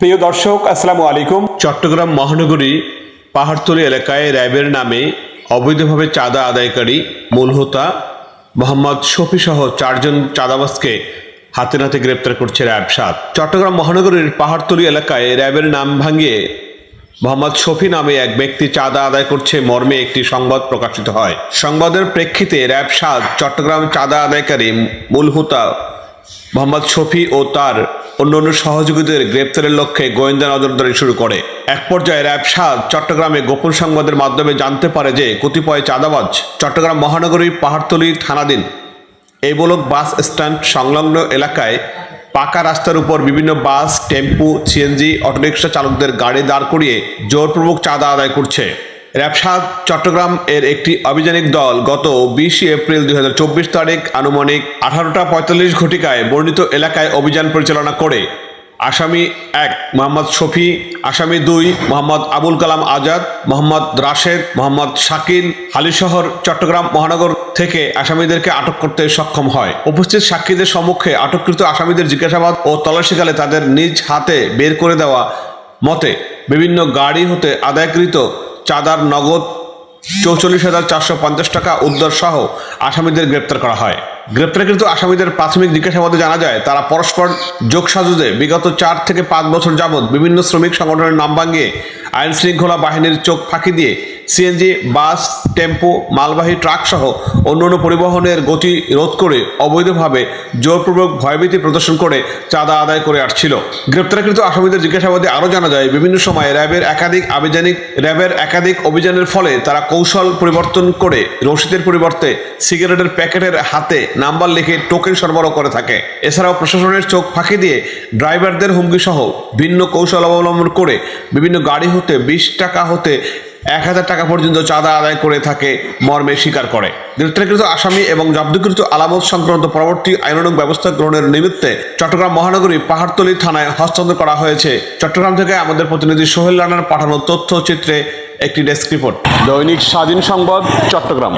প্রিয় দর্শক, আসসালামু আলাইকুম। চট্টগ্রাম মহানগরী পাহাড়তলি এলাকায় র্যাবের নামে অবৈধভাবে চাঁদা আদায়কারী মূলহোতা মোহাম্মদ শফি সহ চারজন চাঁদাবাসকে হাতে নাতে গ্রেপ্তার করছে র্যাব সাত। চট্টগ্রাম মহানগরীর পাহাড়তলি এলাকায় র্যাবের নাম ভাঙিয়ে মোহাম্মদ শফি নামে এক ব্যক্তি চাঁদা আদায় করছে মর্মে একটি সংবাদ প্রকাশিত হয়। সংবাদের প্রেক্ষিতে র্যাব সাত চট্টগ্রাম চাঁদা আদায়কারী মূলহোতা মোহাম্মদ শফি ও তার অন্যান্য সহযোগীদের গ্রেপ্তারের লক্ষ্যে গোয়েন্দা নজরদারি শুরু করে। এক পর্যায়ে র্যাব সাত চট্টগ্রামে গোপন সংবাদের মাধ্যমে জানতে পারে যে কতিপয় চাঁদাবাজ চট্টগ্রাম মহানগরী পাহাড়তলি থানাধীন এই বলক বাস স্ট্যান্ড সংলগ্ন এলাকায় পাকা রাস্তার উপর বিভিন্ন বাস, টেম্পু, সিএনজি, অটোরিকশা চালকদের গাড়ি দাঁড় করিয়ে জোরপূর্বক চাঁদা আদায় করছে। র্যাবসাদ চট্টগ্রাম এর একটি অভিযানিক দল গত বিশে এপ্রিল দুই হাজার চব্বিশ তারিখ আনুমানিক আঠারোটা পঁয়তাল্লিশ ঘটিকায় বর্ণিত এলাকায় অভিযান পরিচালনা করে। আসামি এক, মোহাম্মদ শফি, আসামি দুই, মোহাম্মদ আবুল কালাম আজাদ, মোহাম্মদ রাশেদ, মোহাম্মদ শাকিল, হালিশহর, চট্টগ্রাম মহানগর থেকে আসামিদেরকে আটক করতে সক্ষম হয়। উপস্থিত সাক্ষীদের সম্মুখে আটককৃত আসামিদের জিজ্ঞাসাবাদ ও তল্লাশিকালে তাদের নিজ হাতে বের করে দেওয়া মতে, বিভিন্ন গাড়ি হতে আদায়কৃত চাঁদার নগদ চৌচল্লিশ হাজার চারশো পঞ্চাশ টাকা উদ্ধার সহ আসামিদের গ্রেপ্তার করা হয়। গ্রেপ্তারকৃত আসামিদের প্রাথমিক জিজ্ঞাসাবাদে জানা যায়, তারা পরস্পর যোগসাজুদে বিগত চার থেকে পাঁচ বছর যাবৎ বিভিন্ন শ্রমিক সংগঠনের নাম ভাঙিয়ে আইন শৃঙ্খলা বাহিনীর চোখ ফাঁকি দিয়ে সিএনজি বাস, টেম্পো, মালবাহী, ট্রাক সহ অন্যান্য পরিবহনের গতি রোধ করে অবৈধভাবে জোরপূর্বক ভয়ভীতি প্রদর্শন করে চাঁদা আদায় করে আসছিল। গ্রেপ্তারকৃত আসামিদের জিজ্ঞাসাবাদে আরও জানা যায়, বিভিন্ন সময় র্যাবের একাধিক আভিযানিক, র্যাবের একাধিক অভিযানের ফলে তারা কৌশল পরিবর্তন করে রশিদের পরিবর্তে সিগারেটের প্যাকেটের হাতে নাম্বার লিখে টোকেন সরবরাহ করে থাকে। এছাড়াও প্রশাসনের চোখ ফাঁকি দিয়ে ড্রাইভারদের হুমকি সহ ভিন্ন কৌশল অবলম্বন করে বিভিন্ন গাড়ি হতে বিশ টাকা হতে এক হাজার টাকা পর্যন্ত চাঁদা আদায় করে থাকে, মর্মে স্বীকার করে। গ্রেপ্তারকৃত আসামি এবং জব্দকৃত আলামত সংক্রান্ত পরবর্তী আইনানুগ ব্যবস্থা গ্রহণের নিমিত্তে চট্টগ্রাম মহানগরী পাহাড়তলী থানায় হস্তান্তর করা হয়েছে। চট্টগ্রাম থেকে আমাদের প্রতিনিধি সোহেল রানার পাঠানো তথ্যচিত্রে একটি ডেস্ক রিপোর্ট। দৈনিক স্বাধীন সংবাদ, চট্টগ্রাম।